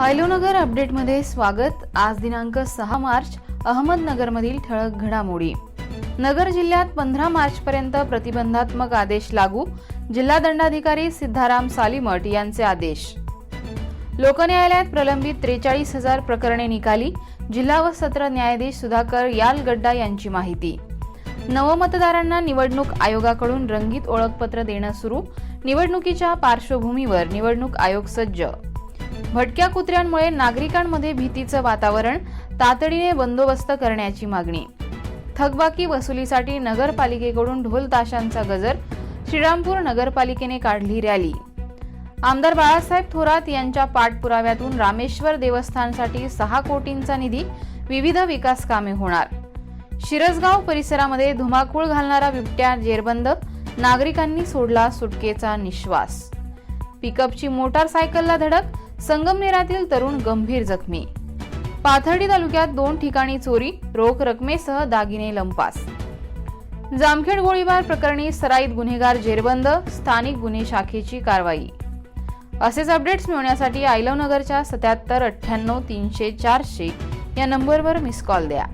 हायलोनगर अपडेटमध्ये स्वागत. आज दिनांक सहा मार्च अहमदनगरमधील ठळक घडामोडी. नगर जिल्ह्यात पंधरा मार्चपर्यंत प्रतिबंधात्मक आदेश लागू जिल्हा दंडाधिकारी सिद्धाराम सालीमठ यांचे आदेश. लोकन्यायालयात प्रलंबित त्रेचाळीस हजार प्रकरणे निकाली जिल्हा व सत्र न्यायाधीश सुधाकर यालगड्डा यांची माहिती. नवमतदारांना निवडणूक आयोगाकडून रंगीत ओळखपत्र देणं सुरू निवडणुकीच्या पार्श्वभूमीवर निवडणूक आयोग सज्ज. भटक्या कुत्र्यांमुळे नागरिकांमध्ये भीतीचं वातावरण तातडीने बंदोबस्त करण्याची मागणी. थकबाकी वसुलीसाठी नगरपालिकेकडून ढोल ताशांचा गजर श्रीरामपूर नगरपालिकेने काढली रॅली. आमदार बाळासाहेब थोरात यांच्या पाठपुराव्यातून रामेश्वर देवस्थानसाठी सहा कोटींचा निधी विविध विकास कामे होणार. शिरसगाव परिसरामध्ये धुमाकूळ घालणारा बिबट्या जेरबंद नागरिकांनी सोडला सुटकेचा निश्वास. पिकअपची मोटारसायकलला धडक संगमनेरातील तरुण गंभीर जखमी. पाथर्डी तालुक्यात दोन ठिकाणी चोरी रोख रकमेसह दागिने लंपास. जामखेड गोळीबार प्रकरणी सराईत गुन्हेगार जेरबंद स्थानिक गुन्हे शाखेची कारवाई. असेच अपडेट्स मिळवण्यासाठी आयलव नगरच्या सत्याहत्तर अठ्ठ्याण्णव तीनशे चारशे या नंबरवर मिस कॉल द्या.